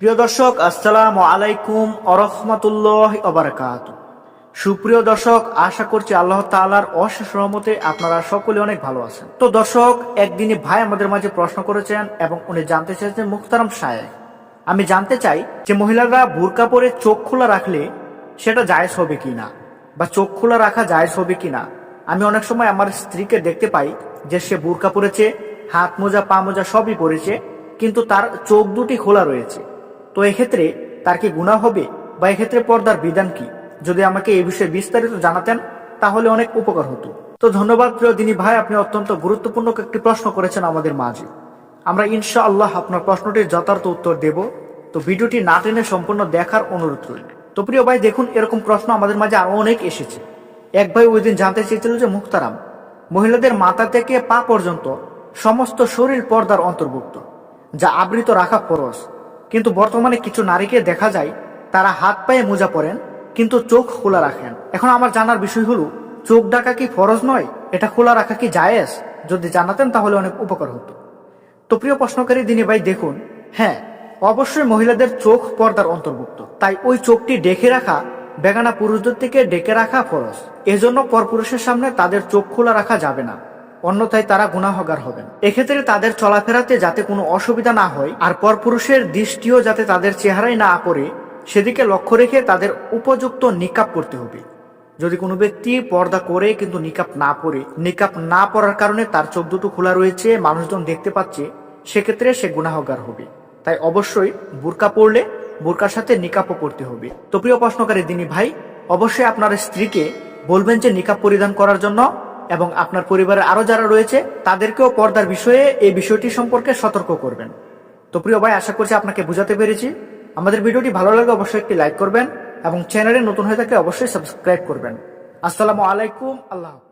প্রিয় দর্শক, আসসালাম আলাইকুম আরহামাতুল্লাহ অবরাকাত সুপ্রিয় দর্শক, আশা করছি আল্লাহ তাআলার অশেষ রহমতে আপনারা সকলে অনেক ভালো আছেন। তো দর্শক, একদিনই ভাই আমাদের মাঝে প্রশ্ন করেছেন এবং উনি জানতে চাইছেন মুখতারাম সাহেব আমি জানতে চাই যে মহিলারা বোরকা পরে চোখ খোলা রাখলে সেটা জায়েজ হবে কি না বা চোখ খোলা রাখা জায়েজ হবে কিনা? আমি অনেক সময় আমার স্ত্রীকে দেখতে পাই যে সে বোরকা পরেছে, হাত মোজা, পা মোজা সবই পরেছে, কিন্তু তার চোখ দুটি খোলা রয়েছে। তো এক্ষেত্রে তার কি গুণা হবে? বা এক্ষেত্রে পর্দার বিধান কি? যদি আমাকে এই বিষয়ে বিস্তারিত জানাতেন, তাহলে অনেক উপকার হতো। তো ধন্যবাদ প্রিয় দিনী ভাই, আপনি অত্যন্ত গুরুত্বপূর্ণ একটি প্রশ্ন করেছেন আমাদের মাঝে। আমরা ইনশা আল্লাহ আপনার প্রশ্নটির যথার্থ উত্তর দেব। তো ভিডিওটি না টেনে সম্পূর্ণ দেখার অনুরোধ রইল। তো প্রিয় ভাই, দেখুন, এরকম প্রশ্ন আমাদের মাঝে আরও অনেক এসেছে। এক ভাই ওই দিন জানতে চেয়েছিল যে, মুক্তারাম, মহিলাদের মাথা থেকে পা পর্যন্ত সমস্ত শরীর পর্দার অন্তর্ভুক্ত, যা আবৃত রাখা ফরজ। কিন্তু বর্তমানে কিছু নারীকে দেখা যায়, তারা হাত পায়ে মোজা পরেন, কিন্তু চোখ খোলা রাখেন। এখন আমার জানার বিষয় হলো, চোখ ডাকা কি ফরজ নয়? এটা খোলা রাখা কি জায়েজ? যদি জানাতেন তাহলে অনেক উপকার হতো। তো প্রিয় প্রশ্নকারী দিনী ভাই, দেখুন হ্যাঁ অবশ্যই মহিলাদের চোখ পর্দার অন্তর্ভুক্ত। তাই ওই চোখটি ডেকে রাখা, বেগানা পুরুষদের থেকে ডেকে রাখা ফরজ। এজন্য পরপুরুষের সামনে তাদের চোখ খোলা রাখা যাবে না। অন্যথায় তারা গুনাহগার হবেন। এক্ষেত্রে তাদের চলাফেরাতে যাতে কোনো অসুবিধা না হয়, আর পরপুরুষের দৃষ্টিও যাতে তাদের চেহারায় না পড়ে, সেদিকে লক্ষ্য রেখে তাদের উপযুক্ত নিকাপ করতে হবে। যদি কোনো ব্যক্তি পর্দা করে কিন্তু নিকাপ না পরে নিকাপ না পরার কারণে তার চোখ দুটো খোলা রয়েছে, মানুষজন দেখতে পাচ্ছে, সেক্ষেত্রে সে গুনাহগার হবে। তাই অবশ্যই বোরকা পরলে বোরকার সাথে নিকাপও করতে হবে। তো প্রিয় প্রশ্নকারী দিনী ভাই, অবশ্যই আপনার স্ত্রীকে বলবেন যে নিকাপ পরিধান করার জন্য এবং আপনার পরিবারের আরও যারা রয়েছে, তাদেরকেও পর্দার বিষয়ে এই বিষয়টি সম্পর্কে সতর্ক করবেন। তো প্রিয় ভাই, আশা করছি আপনাকে বুঝাতে পেরেছি। আমাদের ভিডিওটি ভালো লাগে অবশ্যই একটি লাইক করবেন এবং চ্যানেলে নতুন হয়ে থাকলে অবশ্যই সাবস্ক্রাইব করবেন। আসসালামু আলাইকুম, আল্লাহ।